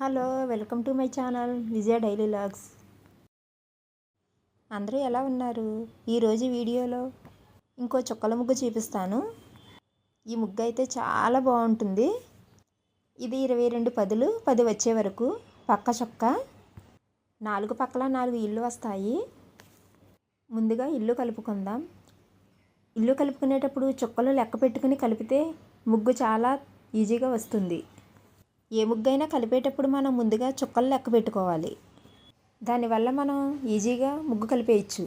Hello welcome to my channel Vijaya daily logs. అందరూ ఎలా ఉన్నారు? ఈరోజు వీడియోలో ఇంకో చుక్కల ముగ్గు చూపిస్తాను. ఈ ముగ్గు అయితే చాలా బాగుంటుంది. ఇది ఇరవై రెండు పదులు పది వచ్చే వరకు పక్క చొక్క. నాలుగు పక్కల నాలుగు ఇల్లు వస్తాయి. ముందుగా ఇల్లు కలుపుకుందాం. ఇల్లు కలుపుకునేటప్పుడు చుక్కలు లెక్క పెట్టుకుని కలిపితే ముగ్గు చాలా ఈజీగా వస్తుంది. ఏ ముగ్గైనా కలిపేటప్పుడు మనం ముందుగా చుక్కలు లెక్క పెట్టుకోవాలి. దానివల్ల మనం ఈజీగా ముగ్గు కలిపేయచ్చు.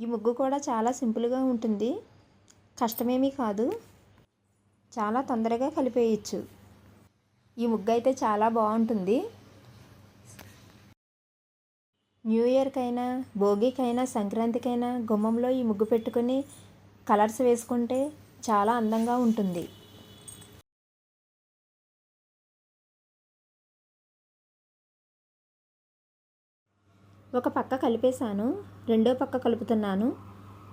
ఈ ముగ్గు కూడా చాలా సింపుల్గా ఉంటుంది. కష్టమేమీ కాదు. చాలా తొందరగా కలిపేయచ్చు. ఈ ముగ్గు అయితే చాలా బాగుంటుంది. న్యూ ఇయర్కైనా భోగికైనా సంక్రాంతికైనా గుమ్మంలో ఈ ముగ్గు పెట్టుకొని కలర్స్ వేసుకుంటే చాలా అందంగా ఉంటుంది. ఒక పక్క కలిపేశాను రెండో పక్క కలుపుతున్నాను.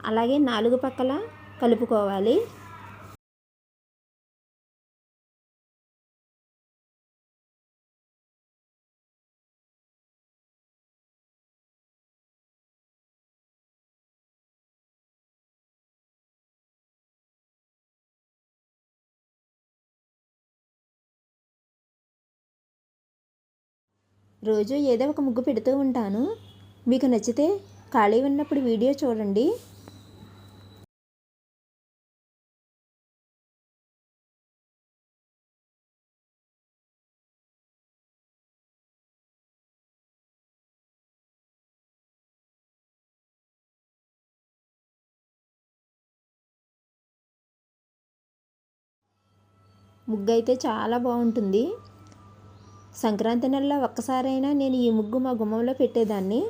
అలాగే నాలుగు పక్కల కలుపుకోవాలి. రోజు ఏదో ఒక ముగ్గు పెడుతూ ఉంటాను. మీకు నచ్చితే ఖాళీ ఉన్నప్పుడు వీడియో చూడండి. ముగ్గు అయితే చాలా బాగుంటుంది. సంక్రాంతి నెలలో ఒక్కసారైనా నేను ఈ ముగ్గు మా గుమ్మంలో పెట్టేదాన్ని.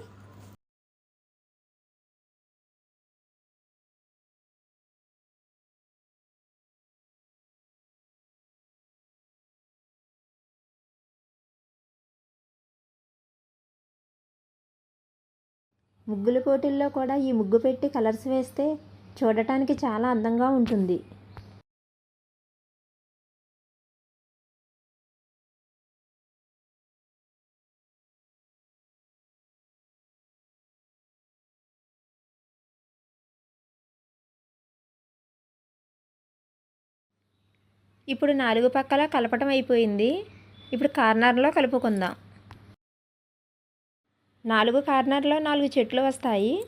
ముగ్గుల పోటీల్లో కూడా ఈ ముగ్గు పెట్టి కలర్స్ వేస్తే చూడటానికి చాలా అందంగా ఉంటుంది. ఇప్పుడు నాలుగు పక్కల కలపటం అయిపోయింది. ఇప్పుడు కార్నర్లో కలుపుకుందాం. నాలుగు కార్నర్లో నాలుగు చెట్లు వస్తాయి.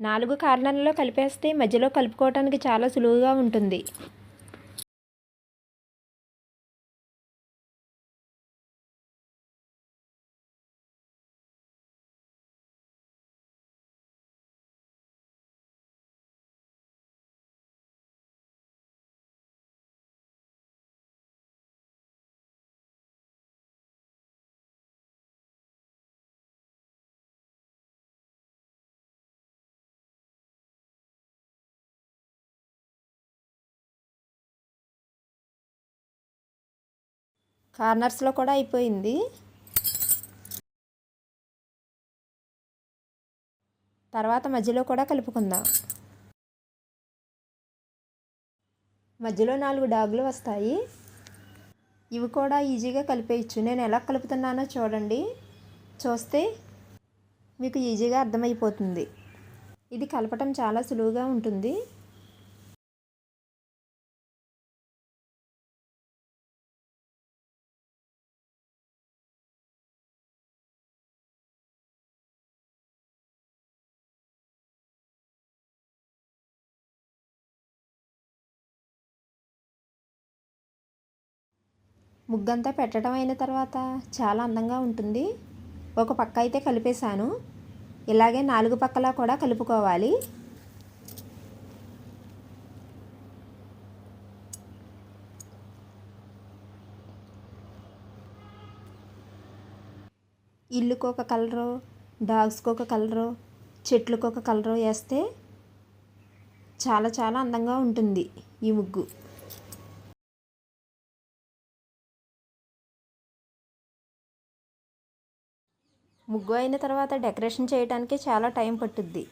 నాలుగు కార్నర్లో కలిపేస్తే మధ్యలో కలుపుకోవటానికి చాలా సులువుగా ఉంటుంది. కార్నర్స్లో కూడా అయిపోయింది. తర్వాత మధ్యలో కూడా కలుపుకుందాం. మధ్యలో నాలుగు డాగులు వస్తాయి. ఇవి కూడా ఈజీగా కలిపేయచ్చు. నేను ఎలా కలుపుతున్నానో చూడండి. చూస్తే మీకు ఈజీగా అర్థమైపోతుంది. ఇది కలపటం చాలా సులువుగా ఉంటుంది. ముగ్గంతా పెట్టడం అయిన తర్వాత చాలా అందంగా ఉంటుంది. ఒక పక్క అయితే కలిపేశాను. ఇలాగే నాలుగు పక్కలా కూడా కలుపుకోవాలి. ఇల్లుకు ఒక కలరు డాగ్స్కి ఒక కలరు చెట్లకు ఒక కలరు వేస్తే చాలా చాలా అందంగా ఉంటుంది ఈ ముగ్గు. ముగ్గు అయిన తర్వాత డెకరేషన్ చేయడానికి చాలా టైం పట్టుద్ది.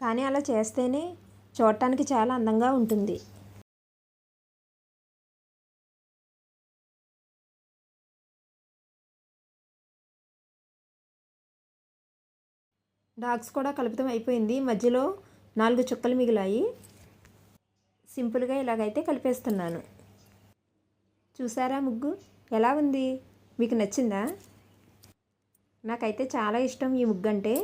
కానీ అలా చేస్తేనే చూడటానికి చాలా అందంగా ఉంటుంది. డాగ్స్ కూడా కలుపుతం అయిపోయింది. మధ్యలో నాలుగు చుక్కలు మిగిలాయి. సింపుల్గా ఇలాగైతే కలిపేస్తున్నాను. చూసారా ముగ్గు? ఎలా ఉంది? మీకు నచ్చిందా? నాకైతే చాలా ఇష్టం ఈ ముగ్గు అంటే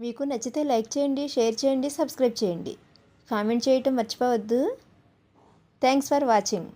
మీకు నచ్చితే లైక్ చేయండి షేర్ చేయండి సబ్స్క్రైబ్ చేయండి. కామెంట్ చేయటం మర్చిపోవద్దు. Thanks for watching.